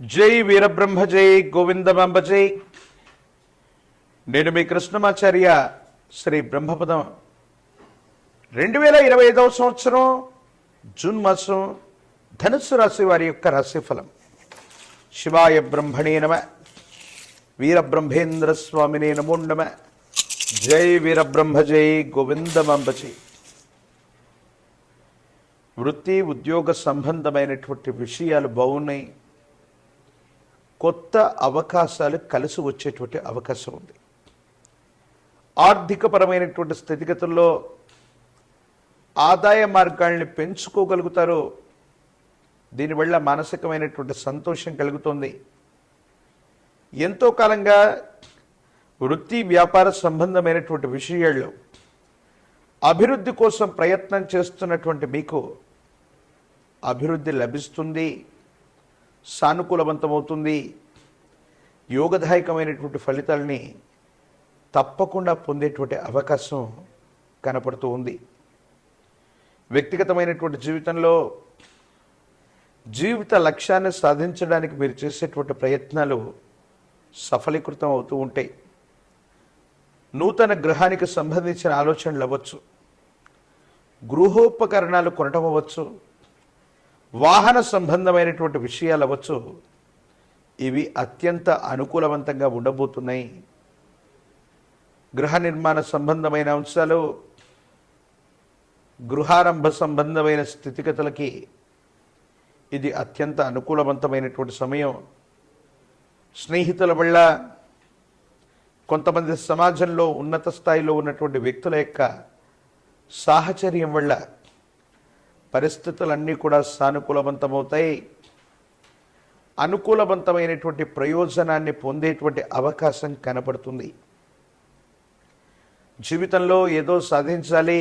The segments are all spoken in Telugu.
జై వీరబ్రహ్మ జై గోవిందమంబ జై. నేను మీ కృష్ణమాచార్య శ్రీ బ్రహ్మపదం. రెండు వేల ఇరవై ఐదవ సంవత్సరం జూన్ మాసం ధనుస్సు రాశి వారి యొక్క రాశిఫలం. శివాయ బ్రహ్మణే నమ వీరబ్రహ్మేంద్ర స్వామినే నమో నమ జై వీరబ్రహ్మ జై గోవిందమంబ జై. వృత్తి ఉద్యోగ సంబంధమైనటువంటి విషయాలు బాగున్నాయి. కొత్త అవకాశాలు కలిసి వచ్చేటువంటి అవకాశం ఉంది. ఆర్థికపరమైనటువంటి స్థితిగతుల్లో ఆదాయ మార్గాల్ని పెంచుకోగలుగుతారు దీనివల్ల మానసికమైనటువంటి సంతోషం కలుగుతుంది. ఎంతో కాలంగా వృత్తి వ్యాపార సంబంధమైనటువంటి విషయాల్లో అభివృద్ధి కోసం ప్రయత్నం చేస్తున్నటువంటి మీకు అభివృద్ధి లభిస్తుంది. సానుకూలవంతమవుతుంది. యోగదాయకమైనటువంటి ఫలితాలని తప్పకుండా పొందేటువంటి అవకాశం కనపడుతూ ఉంది. వ్యక్తిగతమైనటువంటి జీవితంలో జీవిత లక్ష్యాన్ని సాధించడానికి మీరు చేసేటువంటి ప్రయత్నాలు సఫలీకృతం అవుతూ ఉంటాయి. నూతన గృహానికి సంబంధించిన ఆలోచనలు అవ్వచ్చు. గృహోపకరణాలు కొనటం అవ్వచ్చు. వాహన సంబంధమైనటువంటి విషయాలు అవ్వచ్చు ఇవి అత్యంత అనుకూలవంతంగా ఉండబోతున్నాయి. గృహ నిర్మాణ సంబంధమైన అంశాలు గృహారంభ సంబంధమైన స్థితిగతులకి ఇది అత్యంత అనుకూలవంతమైనటువంటి సమయం. స్నేహితుల వల్ల కొంతమంది సమాజంలో ఉన్నత స్థాయిలో ఉన్నటువంటి వ్యక్తుల యొక్క సాహచర్యం వల్ల పరిస్థితులన్నీ కూడా సానుకూలవంతమవుతాయి. అనుకూలవంతమైనటువంటి ప్రయోజనాన్ని పొందేటువంటి అవకాశం కనపడుతుంది. జీవితంలో ఏదో సాధించాలి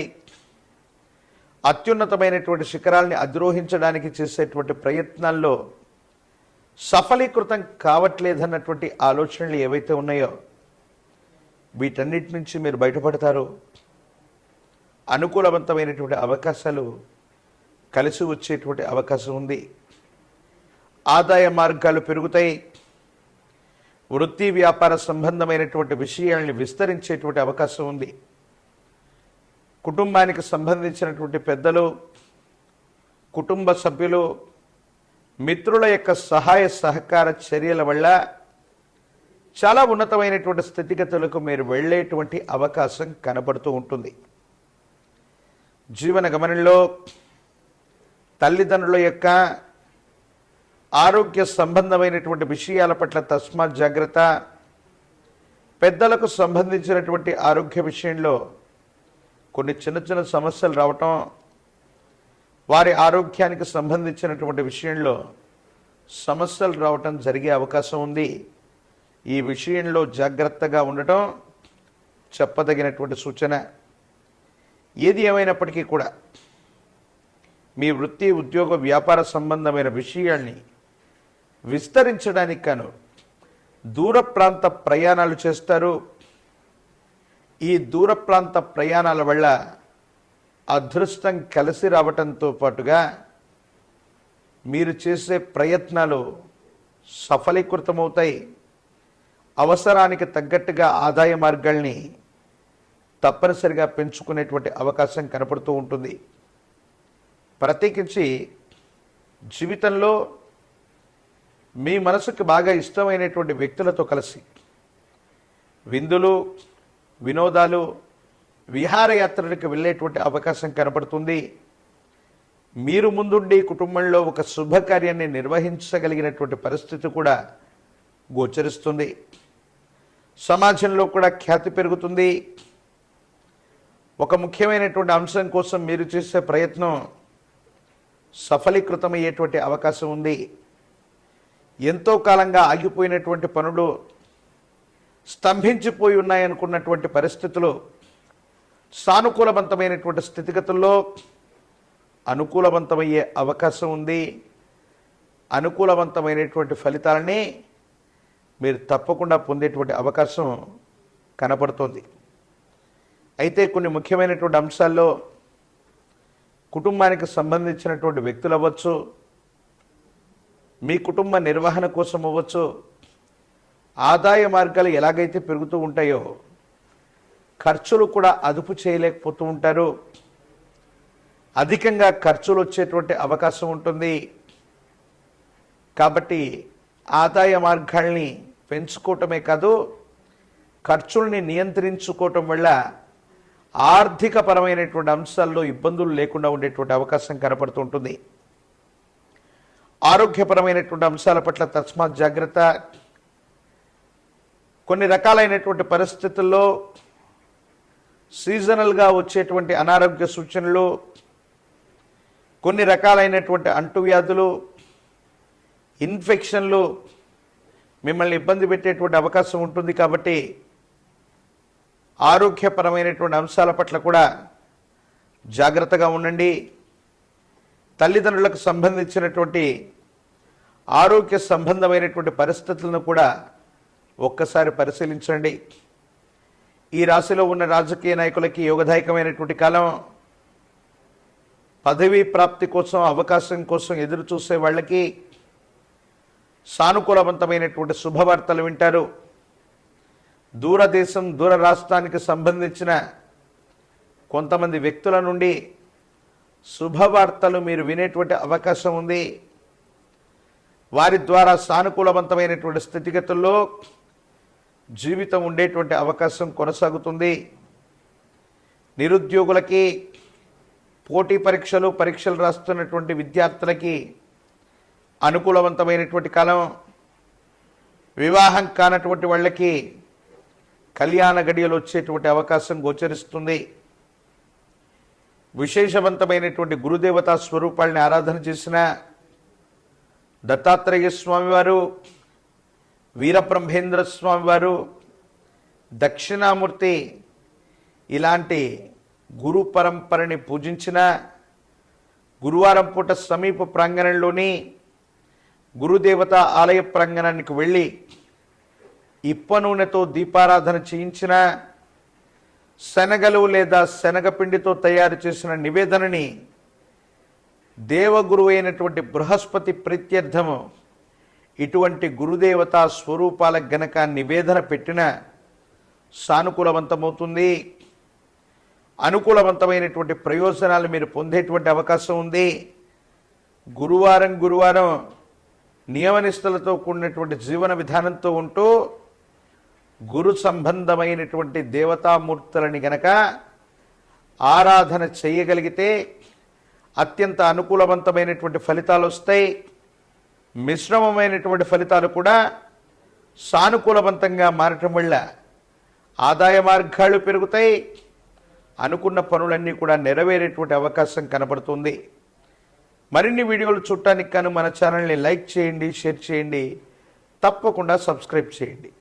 అత్యున్నతమైనటువంటి శిఖరాల్ని అధిరోహించడానికి చేసేటువంటి ప్రయత్నాల్లో సఫలీకృతం కావట్లేదన్నటువంటి ఆలోచనలు ఏవైతే ఉన్నాయో వీటన్నిటి నుంచి మీరు బయటపడతారు. అనుకూలవంతమైనటువంటి అవకాశాలు కలిసి వచ్చేటువంటి అవకాశం ఉంది. ఆదాయ మార్గాలు పెరుగుతాయి. వృత్తి వ్యాపార సంబంధమైనటువంటి విషయాల్ని విస్తరించేటువంటి అవకాశం ఉంది. కుటుంబానికి సంబంధించినటువంటి పెద్దలు కుటుంబ సభ్యులు మిత్రుల యొక్క సహాయ సహకార చర్యల వల్ల చాలా ఉన్నతమైనటువంటి స్థితిగతులకు మీరు వెళ్ళేటువంటి అవకాశం కనబడుతూ ఉంటుంది. జీవన గమనంలో తల్లిదండ్రుల యొక్క ఆరోగ్య సంబంధమైనటువంటి విషయాల పట్ల తస్మాత్ జాగ్రత్త. పెద్దలకు సంబంధించినటువంటి ఆరోగ్య విషయంలో కొన్ని చిన్న చిన్న సమస్యలు రావటం వారి ఆరోగ్యానికి సంబంధించినటువంటి విషయంలో సమస్యలు రావటం జరిగే అవకాశం ఉంది. ఈ విషయంలో జాగ్రత్తగా ఉండటం చెప్పదగినటువంటి సూచన. ఏది ఏమైనప్పటికీ కూడా మీ వృత్తి ఉద్యోగ వ్యాపార సంబంధమైన విషయాల్ని విస్తరించడానికి కాను దూర ప్రాంత ప్రయాణాలు చేస్తారు. ఈ దూర ప్రాంత ప్రయాణాల వల్ల అదృష్టం కలిసి రావటంతో పాటుగా మీరు చేసే ప్రయత్నాలు సఫలీకృతమవుతాయి. అవసరానికి తగ్గట్టుగా ఆదాయ మార్గాల్ని తప్పనిసరిగా పెంచుకునేటువంటి అవకాశం కనపడుతూ ఉంటుంది. ప్రత్యేకించి జీవితంలో మీ మనసుకు బాగా ఇష్టమైనటువంటి వ్యక్తులతో కలిసి విందులు వినోదాలు విహారయాత్రలకు వెళ్ళేటువంటి అవకాశం కనపడుతుంది. మీరు ముందుండి కుటుంబంలో ఒక శుభకార్యాన్ని నిర్వహించగలిగినటువంటి పరిస్థితి కూడా గోచరిస్తుంది. సమాజంలో కూడా ఖ్యాతి పెరుగుతుంది. ఒక ముఖ్యమైనటువంటి అంశం కోసం మీరు చేసే ప్రయత్నం సఫలీకృతమయ్యేటువంటి అవకాశం ఉంది. ఎంతో కాలంగా ఆగిపోయినటువంటి పనులు స్తంభించిపోయి ఉన్నాయనుకున్నటువంటి పరిస్థితులు సానుకూలవంతమైనటువంటి స్థితిగతుల్లో అనుకూలవంతమయ్యే అవకాశం ఉంది. అనుకూలవంతమైనటువంటి ఫలితాలని మీరు తప్పకుండా పొందేటువంటి అవకాశం కనపడుతోంది. అయితే కొన్ని ముఖ్యమైనటువంటి అంశాల్లో కుటుంబానికి సంబంధించినటువంటి వ్యక్తులు అవ్వచ్చు మీ కుటుంబ నిర్వహణ కోసం అవ్వచ్చు ఆదాయ మార్గాలు ఎలాగైతే పెరుగుతూ ఉంటాయో ఖర్చులు కూడా అదుపు చేయలేకపోతూ ఉంటారు. అధికంగా ఖర్చులు వచ్చేటువంటి అవకాశం ఉంటుంది. కాబట్టి ఆదాయ మార్గాల్ని పెంచుకోవటమే కాదు ఖర్చుల్ని నియంత్రించుకోవటం వల్ల ఆర్థికపరమైనటువంటి అంశాల్లో ఇబ్బందులు లేకుండా ఉండేటువంటి అవకాశం కనపడుతుంటుంది ఆరోగ్యపరమైనటువంటి అంశాల పట్ల తస్మాత్ జాగ్రత్త. కొన్ని రకాలైనటువంటి పరిస్థితుల్లో సీజనల్గా వచ్చేటువంటి అనారోగ్య సూచనలు కొన్ని రకాలైనటువంటి అంటువ్యాధులు ఇన్ఫెక్షన్లు మిమ్మల్ని ఇబ్బంది పెట్టేటువంటి అవకాశం ఉంటుంది కాబట్టి ఆరోగ్యపరమైనటువంటి అంశాల పట్ల కూడా జాగ్రత్తగా ఉండండి. తల్లిదండ్రులకు సంబంధించినటువంటి ఆరోగ్య సంబంధమైనటువంటి పరిస్థితులను కూడా ఒక్కసారి పరిశీలించండి. ఈ రాశిలో ఉన్న రాజకీయ నాయకులకి యోగదాయకమైనటువంటి కాలం. పదవీ ప్రాప్తి కోసం అవకాశం కోసం ఎదురు చూసే వాళ్ళకి సానుకూలవంతమైనటువంటి శుభవార్తలు వింటారు. దూరదేశం దూర రాష్ట్రానికి సంబంధించిన కొంతమంది వ్యక్తుల నుండి శుభవార్తలు మీరు వినేటువంటి అవకాశం ఉంది. వారి ద్వారా సానుకూలవంతమైనటువంటి స్థితిగతుల్లో జీవితం ఉండేటువంటి అవకాశం కొనసాగుతుంది. నిరుద్యోగులకి పోటీ పరీక్షలు పరీక్షలు రాస్తున్నటువంటి విద్యార్థులకి అనుకూలవంతమైనటువంటి కాలం వివాహం కానటువంటి వాళ్ళకి కళ్యాణ గడియలు వచ్చేటువంటి అవకాశం గోచరిస్తుంది. విశేషవంతమైనటువంటి గురుదేవతా స్వరూపాలని ఆరాధన చేసిన దత్తాత్రేయ స్వామివారు వీరబ్రహ్మేంద్ర స్వామివారు దక్షిణామూర్తి ఇలాంటి గురు పరంపరని పూజించిన గురువారం పూట సమీప ప్రాంగణంలోని గురుదేవత ఆలయ ప్రాంగణానికి వెళ్ళి ఇప్ప నూనెతో దీపారాధన చేయించిన శనగలు లేదా శనగపిండితో తయారు చేసిన నివేదనని దేవగురు అయినటువంటి బృహస్పతి ప్రత్యర్థము ఇటువంటి గురుదేవతా స్వరూపాల గనక నివేదన పెట్టిన సానుకూలవంతమవుతుంది. అనుకూలవంతమైనటువంటి ప్రయోజనాలు మీరు పొందేటువంటి అవకాశం ఉంది. గురువారం గురువారం నియమనిష్టలతో కూడినటువంటి జీవన విధానంతో ఉంటూ గురు సంబంధమైనటువంటి దేవతామూర్తులని గనక ఆరాధన చేయగలిగితే అత్యంత అనుకూలవంతమైనటువంటి ఫలితాలు వస్తాయి. మిశ్రమమైనటువంటి ఫలితాలు కూడా సానుకూలవంతంగా మారటం వల్ల ఆదాయ మార్గాలు పెరుగుతాయి. అనుకున్న పనులన్నీ కూడా నెరవేరేటువంటి అవకాశం కనబడుతుంది. మరిన్ని వీడియోలు చూడటానికి కానీ మన ఛానల్ని లైక్ చేయండి షేర్ చేయండి. తప్పకుండా సబ్స్క్రైబ్ చేయండి.